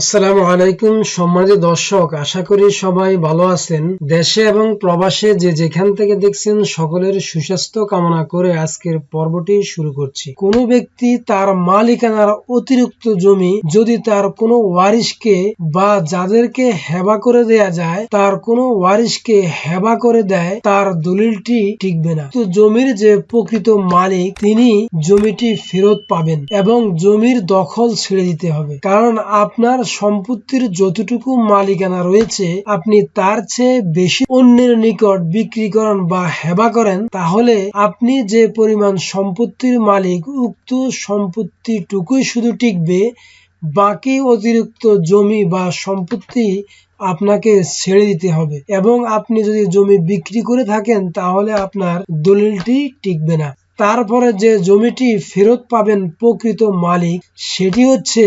আসসালামু আলাইকুম সম্মানিত দর্শক, আশা করি সবাই ভালো আছেন। দেশে এবং প্রবাসে যে যেখান থেকে দেখছেন সকলের সুস্বাস্থ্য কামনা করে আজকের পর্বটি শুরু করছি। ব্যক্তি তার মালিকানার অতিরিক্ত জমি যদি তার কোনো ওয়ারিশকে বা যাদেরকে হেবা করে দেয়া যায়, তার কোনো ওয়ারিশকে হেবা করে দেয়, তার দলিলটি টিকবে না। তো জমির যে প্রকৃত মালিক, তিনি জমিটি ফেরত পাবেন এবং জমির দখল ছেড়ে দিতে হবে। কারণ আপনার সম্পত্তির যতটুকু মালিকানা রয়েছে, আপনি তার চেয়ে বেশি অন্যের নিকট বিক্রি করেন বা হেবা করেন, তাহলে আপনি যে পরিমাণ সম্পত্তির মালিক, উক্ত সম্পত্তিটুকুই শুধু টিকবে, বাকি অতিরিক্ত জমি বা সম্পত্তি আপনাকে ছেড়ে দিতে হবে। এবং আপনি যদি জমি বিক্রি করে থাকেন, তাহলে আপনার দলিলটি টিকবে না। তারপরে যে জমিটি ফেরত পাবেন প্রকৃত মালিক, সেটি হচ্ছে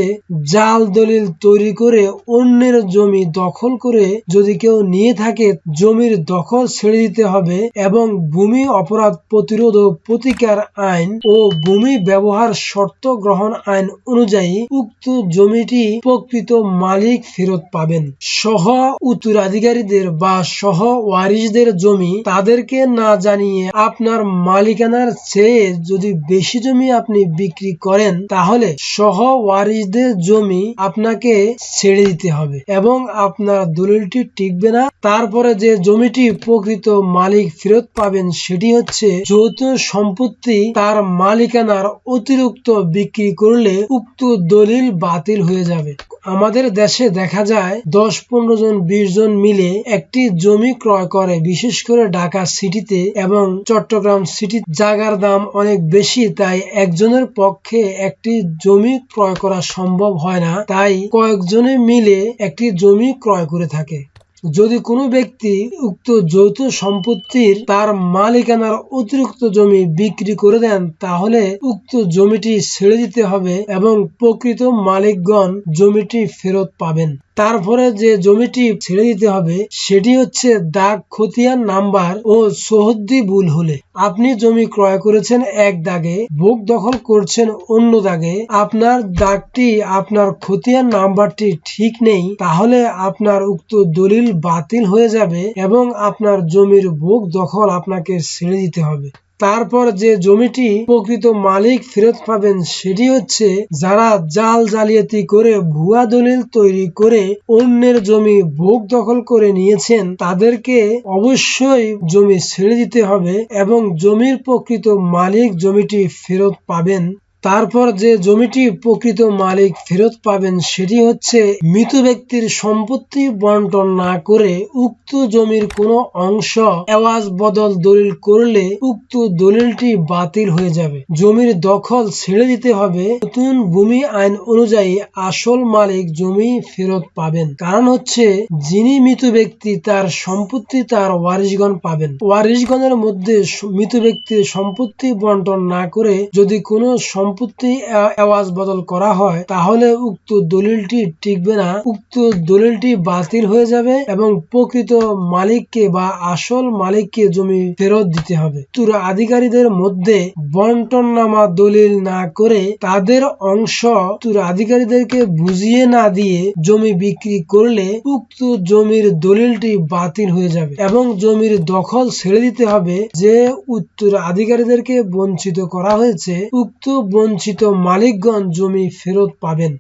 জাল দলিল তৈরি করে অন্যের জমি দখল করে যদি কেউ নিয়ে থাকে, জমির দখল ছেড়ে দিতে হবে এবং ভূমি অপরাধ প্রতিরোধ ও প্রতিকার আইন ও ভূমি ব্যবহার শর্ত গ্রহণ আইন অনুযায়ী উক্ত জমিটি প্রকৃত মালিক ফেরত পাবেন। সহ উত্তরাধিকারীদের বা সহ ওয়ারিশদের জমি তাদেরকে না জানিয়ে আপনার মালিকানার চেয়ে যদি বেশি জমি আপনি বিক্রি করেন, তাহলে সহ ওয়ারিশদের জমি আপনাকে ছেড়ে দিতে হবে এবং আপনার দলিলটি টিকবে না। তারপরে যে জমিটি প্রকৃত মালিক ফেরত পাবেন, সেটি হচ্ছে যৌথ সম্পত্তি তার মালিকানার অতিরিক্ত বিক্রি করলে উক্ত দলিল বাতিল হয়ে যাবে। আমাদের দেশে দেখা যায় দশ, পনেরো জন, বিশ জন মিলে একটি জমি ক্রয় করে, বিশেষ করে ঢাকা সিটিতে এবং চট্টগ্রাম সিটি। জাগার দাম অনেক বেশি, তাই একজনের পক্ষে একটি জমি ক্রয় করা সম্ভব হয় না। তাই কয়েকজনে মিলে একটি জমি ক্রয় করে থাকে। যদি কোনো ব্যক্তি উক্ত যৌথ সম্পত্তির তার মালিকানার অতিরিক্ত জমি বিক্রি করে দেন, তাহলে উক্ত জমিটি ছেড়ে দিতে হবে এবং প্রকৃত মালিকগণ জমিটি ফেরত পাবেন। তারপরে যে জমিটি ছেড়ে দিতে হবে, সেটি হচ্ছে দাগ খতিয়ান নাম্বার ও সহদ্দি ভুল হলে। আপনি জমি ক্রয় করেছেন এক দাগে, ভোগ দখল করছেন অন্য দাগে। আপনার দাগটি, আপনার খতিয়ান নাম্বারটি ঠিক নেই, তাহলে আপনার উক্ত দলিল বাতিল হয়ে যাবে এবং আপনার জমির ভোগ দখল আপনাকে ছেড়ে দিতে হবে। তারপর যে জমিটি প্রকৃত মালিক ফেরত পাবেন সেটি হচ্ছে যারা জাল জালিয়াতি করে ভুয়া দলিল তৈরি করে অন্যের জমি ভোগ দখল করে নিয়েছেন, তাদেরকে অবশ্যই জমি ছেড়ে দিতে হবে এবং জমির প্রকৃত মালিক জমিটি ফেরত পাবেন। তারপর যে জমিটি প্রকৃত মালিক ফেরত পাবেন, সেটি হচ্ছে মৃত ব্যক্তির সম্পত্তি বন্টন না করে উক্ত জমির কোনো অংশ এওয়াজ বদল দলিল করলে উক্ত দলিলটি বাতিল হয়ে যাবে। জমির দখল ছেড়ে দিতে হবে। নতুন ভূমি আইন অনুযায়ী আসল মালিক জমি ফেরত পাবেন। কারণ হচ্ছে, যিনি মৃত ব্যক্তি তার সম্পত্তি তার ওয়ারিশগণ পাবেন। ওয়ারিশগণের মধ্যে মৃত ব্যক্তির সম্পত্তি বন্টন না করে যদি কোনো সম্পত্তি আওয়াজ বদল করা হয়, তাহলে উক্ত দলিলটি টিকবে না। উক্ত দলিলটি বাতিল হয়ে যাবে এবং প্রকৃত মালিককে বা আসল মালিককে জমি ফেরত দিতে হবে। তুরা আধিকারীদের মধ্যে বন্টন নামা দলিল না করে তাদের অংশ তুরা আধিকারীদেরকে বুঝিয়ে না দিয়ে জমি বিক্রি করলে উক্ত জমির দলিলটি বাতিল হয়ে যাবে এবং জমির দখল ছেড়ে দিতে হবে, যে উত্তর আধিকারীদেরকে বঞ্চিত করা হয়েছে। উক্ত বঞ্চিত মালিকগণ জমি ফেরত পাবেন।